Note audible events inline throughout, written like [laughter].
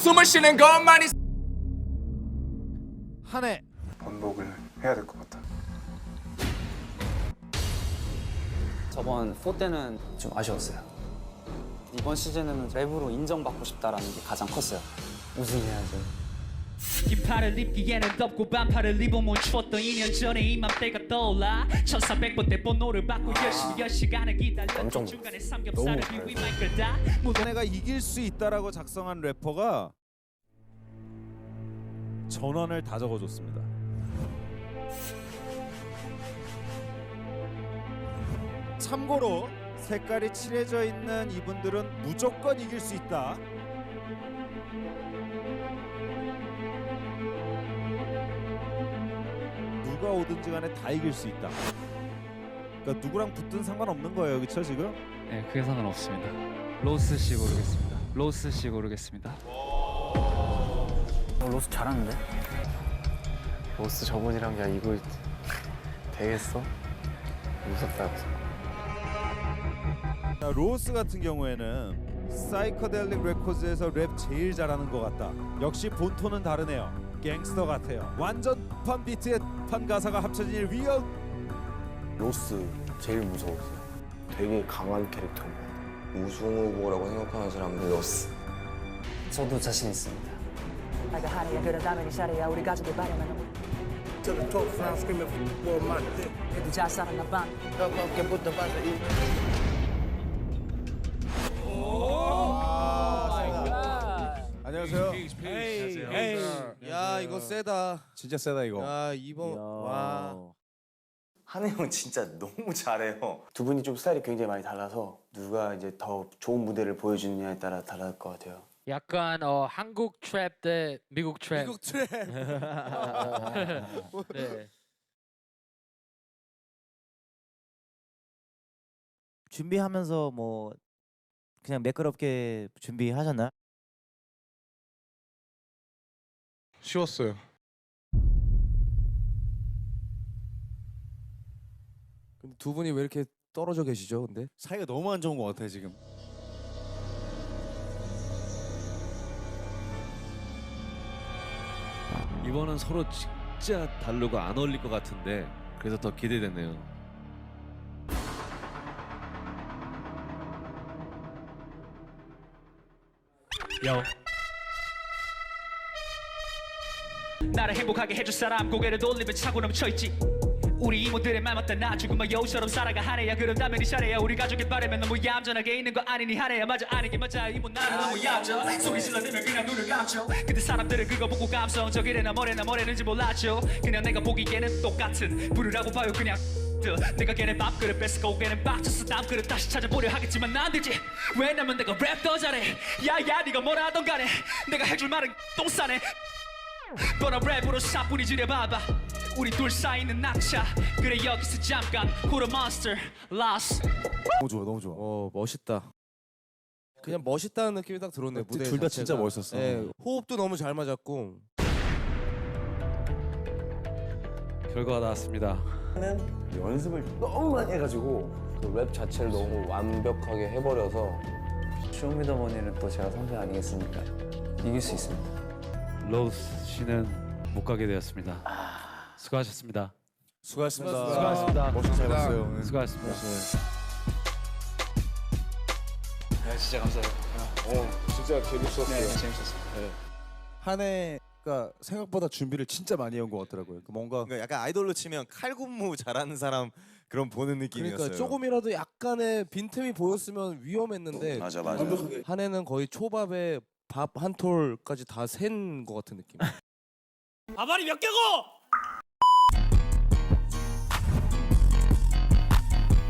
숨을 쉬는 것만이 한해 번복을 해야 될 것 같아. 저번 4 때는 좀 아쉬웠어요. 이번 시즌에는 랩으로 인정받고 싶다라는 게 가장 컸어요. 우승해야죠. 긴팔을 입기에는 덥고 반팔을 입으면 추웠던 2년 전에 이맘때가 떠올라 1400번대 번호를 받고 열심히 열 시간을 기다려 중간에 삼겹살을 비위 마이클 다 내가 이길 수 있다라고 작성한 래퍼가 전원을 다 적어줬습니다. 참고로 색깔이 칠해져 있는 이분들은 무조건 이길 수 있다. 누가 오든지 간에 다 이길 수 있다. 그러니까 누구랑 붙든 상관없는 거예요, 그렇죠 지금? 네, 그게 상관없습니다. 로스 씨 고르겠습니다. 로스 씨 고르겠습니다. 로스 잘하는데? 로스 저분이랑 야 이거 되겠어? 무섭다 자, 로스 같은 경우에는 사이커델릭 레코드에서 랩 제일 잘하는 것 같다. 역시 본토는 다르네요. 갱스터 같아요. 완전 판 비트에 판 가사가 합쳐진 일 위험. 로스 제일 무서웠어요 되게 강한 캐릭터 우승 후보라고 생각하는 사람은 로스 저도 자신 있습니다. 내가 하루야 그런 다음에 이 자리야 우리 가족이 바라면 그래도 잘 살았나 봐 안녕하세요. 이거 세다. 진짜 세다 이거. 야 이번 와. 한혜 형 진짜 너무 잘해요 두 분이 좀 스타일이 굉장히 많이 달라서 누가 이제 더 좋은 무대를 보여주느냐에 따라 달라질 것 같아요 약간 어, 한국 트랩 대 미국 트랩. 미국 트랩. [laughs] 네. 준비하면서 뭐 그냥 매끄럽게 준비하셨나요? 쉬웠어요. 근데 두 분이 왜 이렇게 떨어져 계시죠? 근데 사이가 너무 안 좋은 것 같아 지금. 이번은 서로 진짜 다르고 안 어울릴 것 같은데 그래서 더 기대되네요. 요 나를 행복하게 해줄 사람 고개를 돌리면 차고 넘쳐있지. 우리 이모들의 말 맞다. 나 죽으면 여우처럼 살아가 하네야. 그런다면 이 차례야. 우리 가족이 바라면 너무 얌전하게 있는 거 아니니 하네야. 맞아 아니게 맞아. 이모 나는 너무 얌전. 속이 질러대면 그냥 눈을 감죠. 근데 사람들은 그거 보고 감성적이래나 뭐래나 뭐래는지 몰랐죠. 그냥 내가 보기에는 똑같은 부르라고 봐요. 그냥 내가 걔네 밥그릇 뺏고 걔는 빡쳤어 남그릇 다시 찾아보려 하겠지만 난 되지. 왜냐면 내가 랩 더 잘해. 야야 네가 뭐라 하던 간에 내가 해줄 말은 똥 싸네 뻔한 랩으로 사뿐히 지려봐봐 우리 둘 사이는 낙차 그래 여기서 잠깐 the monster lost 너무 좋아, 너무 좋아. 어 멋있다. 그냥 멋있다는 느낌이 딱 들었네 무대. 둘 다 진짜 멋있었어. 예, 호흡도 너무 잘 맞았고. 결과가 나왔습니다. 연습을 너무 많이 해가지고 그 랩 자체를 너무 완벽하게 해버려서 쇼미더머니는 또 제가 선배 아니겠습니까? 이길 수 있습니다. 로스 씨는 못 가게 되었습니다. 수고하셨습니다. 수고하셨습니다. 수고하셨습니다. 멋있게 잘 봤어요. 네. 수고하셨습니다. 진짜 재밌었어요. 한 해가 생각보다 준비를 진짜 많이 한 것 같더라고요. 그 뭔가 그러니까 약간 아이돌로 치면 칼군무 잘하는 사람 그런 보는 느낌이었어요 그러니까 조금이라도 약간의 빈틈이 보였으면 위험했는데 맞아 맞아 한 해는 거의 초밥에 밥 한 톨까지 다 센 것 같은 느낌. [laughs] 밥알이 몇 개고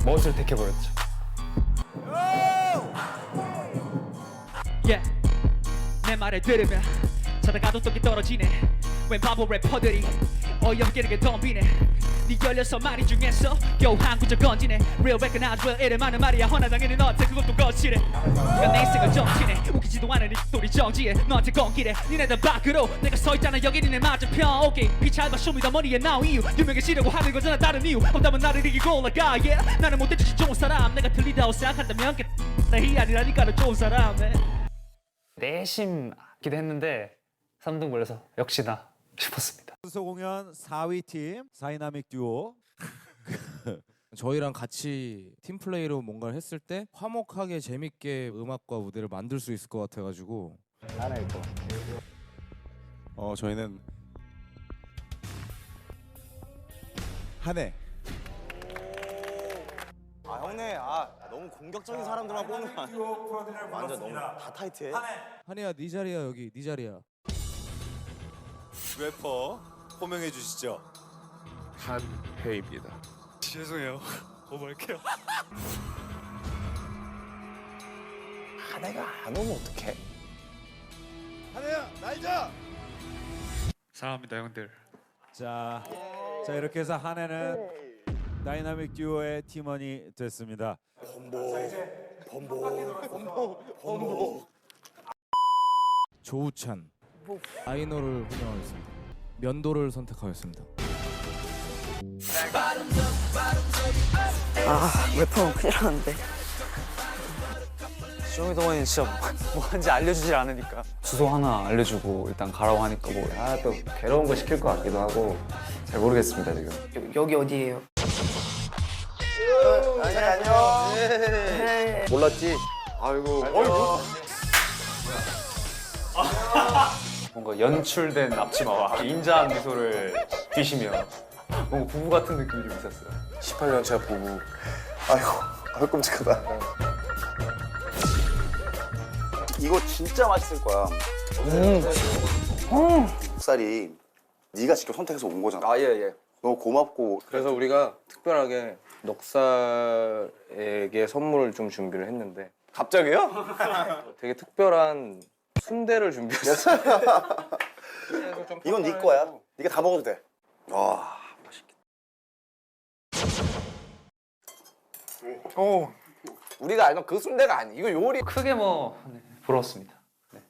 멋을 택해버렸죠. yeah. 내 말을 들으면 자다가도 떡이 떨어지네 웬 바보 래퍼들이 어이없게 덤비네. 네 열여섯 마리 중에서 겨우 한 구절 건지네. Real recognize real 이래 많은 말이야. 당연히 너한테 그것도 거칠해. 네가 내 인생을 정치네. 웃기지도 않은 이 소리 정지해. 너한테 건기래. 니네들 밖으로 내가 서있잖아. 여기 니네 맞은편. 오케이 피차봐 쇼미더머니에 나온 이유 유명해지려고 하는 거잖아. 다른 이유 없다면 나를 이기고 올라가 yeah 나는 못해주지 좋은 사람. 내가 틀리다고 생각한다면 그이 아니라니까는 좋은 사람 네. 내심기도 했는데 3등 걸려서 역시나 싶었습니다. 순서 공연 4위 팀 사이나믹 듀오. [laughs] 저희랑 같이 팀 플레이로 뭔가를 했을 때 화목하게 재밌게 음악과 무대를 만들 수 있을 것 같아가지고. 어 저희는 한해. 아 형네 아 너무 공격적인 사람들만 뽑는 거 아니야? 완전 너무 다. 타이트해. 한이야 네 자리야 여기. 네 자리야 래퍼 호명해 주시죠. 한해입니다. 한해가 [laughs] 안 오면 어떡해? 한해야 날자. 사랑합니다 형들. 자, 자 이렇게 해서 한해는 다이나믹 듀오의 팀원이 됐습니다. 조우찬 아이노를 호명하겠습니다 면도를 선택하였습니다 아 래퍼는 큰일 났는데 쇼미더머니 진짜 [laughs] 뭐 하는지 알려주질 않으니까 주소 하나 알려주고 일단 가라고 하니까 뭐 아 또 괴로운 거 시킬 것 같기도 하고 잘 모르겠습니다 지금. 여 기 어디예요? 안녕. 몰랐지? 아이고. [laughs] 뭔가 연출된 앞치마와 인자한 미소를 띠시며 뭔가 부부 같은 느낌이 좀 있었어요. 18년 차 부부. 아이고, 아유 끔찍하다. 이거 진짜 맛있을 거야. 음. 쌀이 네가 직접 선택해서 온 거잖아. 아 예 예. 너무 고맙고 그래서 우리가 특별하게 넉살에게 선물을 좀 준비를 했는데 갑자기요? 되게 특별한 순대를 준비했어요. 이건 네 거야. 네가 다 먹어도 돼. 와 맛있겠다. 어. 우리가 알던 그 순대가 아니. 이거 요리. 크게 뭐 네, 부러웠습니다.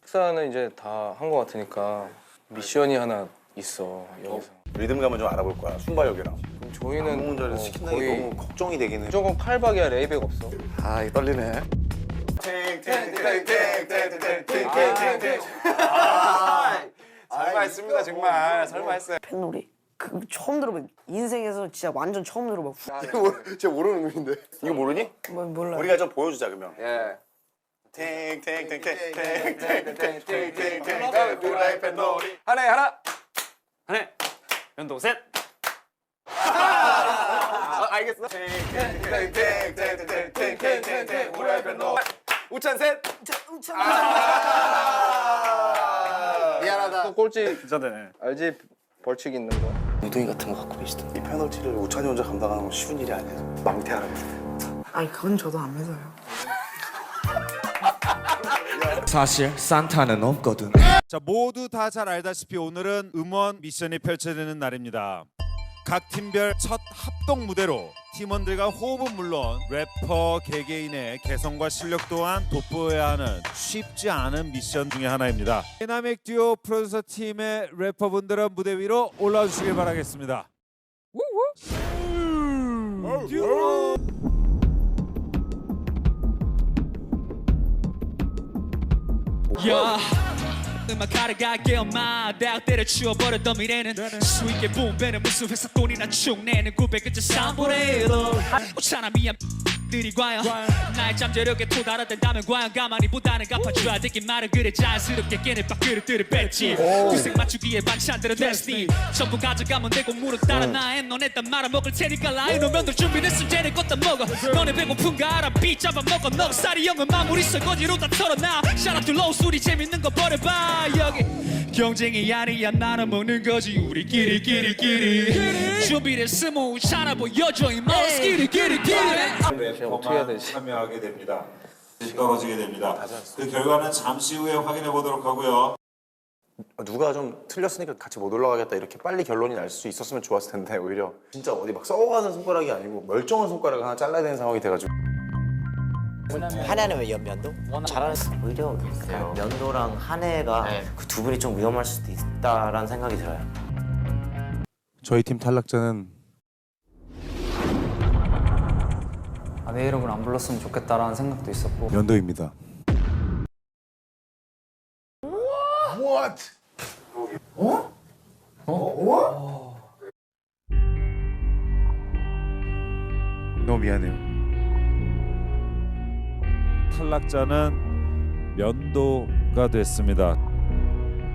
식사는 이제 다한것 같으니까 미션이 하나 있어 여기서. 리듬감을 좀 알아볼 거야. 순발력이랑. 그럼 저희는 어, 거의 너무 걱정이 되긴 해. 무조건 칼박이야 레이백 없어. 아, 이 떨리네. 설마 했습니다 정말 설마 했어요. 팬놀이 그 처음 들어봐 인생에서 진짜 완전 처음 들어봐 제가 모르는 의미인데. 이거 모르니? 뭐 몰라 우리가 좀 보여주자 그러면. 예. 탱탱탱탱탱탱탱탱탱탱 후라이 팬 놀이. 하나 하나. 하나, 연도 셋. 아, 알겠어. 탱탱탱탱탱탱탱탱 후라이 팬 놀이. 우찬 셋. 미안하다. 또 꼴찌 괜찮네. 알지? 벌칙 있는 거. 무등이 같은 거 갖고 계시던. 이 페널티를 우찬이 혼자 감당하는 건 쉬운 일이 아니야. 망태하라고. 아니 그건 저도 안 믿어요 사실 산타는 없거든 자 모두 다 잘 알다시피 오늘은 음원 미션이 펼쳐지는 날입니다. 각 팀별 첫 합동 무대로 팀원들과 호흡은 물론 래퍼 개개인의 개성과 실력 또한 돋보여야 하는 쉽지 않은 미션 중에 하나입니다. 다이나믹 듀오 프로듀서 팀의 래퍼분들은 무대 위로 올라와 주시길 바라겠습니다. 듀오 야 음악 가르가게 엄마. 대학 때를 치워버렸던 미래는 수익의 분배는 무슨 회사 돈이나 축 내는 900그저 삼보레로. 오차나 미안 들이 과연 나의 잠재력에 도달하다면 과연 가만히 보다는 갚아줘야 되긴 말은 그래 자연스럽게 깨는 밥그릇들을 뺐지. 구색 맞추기에 반찬들은 데스니 전부 가져가면 되고 무릎 따라 나의 너네 딴 말아먹을 테니까 라인 오면들 준비됐으면 쟤네 걷다 먹어. 너네 배고픈가 알아? 비 잡아먹어. 넉살이 형은 마무리 설거지로 다 털어놔. 샤라툴 로우 소리 재밌는 거 버려봐. 여기 경쟁이 아니야. 나는 먹는 거지. 우리끼리 끼리 끼리. 준비됐으면 차나 보여줘 이 마우스 끼리 끼리 끼리 어떻게 해야 되지? 참여하게 됩니다. 떨어지게 됩니다. 그 결과는 잠시 후에 확인해 보도록 하고요. 누가 좀 틀렸으니까 같이 못 올라가겠다 이렇게 빨리 결론이 날 수 있었으면 좋았을 텐데 오히려 진짜 어디 막 썩어가는 손가락이 아니고 멀쩡한 손가락을 하나 잘라야 되는 상황이 돼가지고 한해는 왜 연 면도? 잘하는 오히려 면도랑 한해가 그 두 분이 좀 위험할 수도 있다라는 생각이 들어요. 저희 팀 탈락자는 아, 내 이름을 안 불렀으면 좋겠다라는 생각도 있었고 면도입니다. What? 어? 어? 어? 어? 너무 미안해요. 탈락자는 면도가 됐습니다.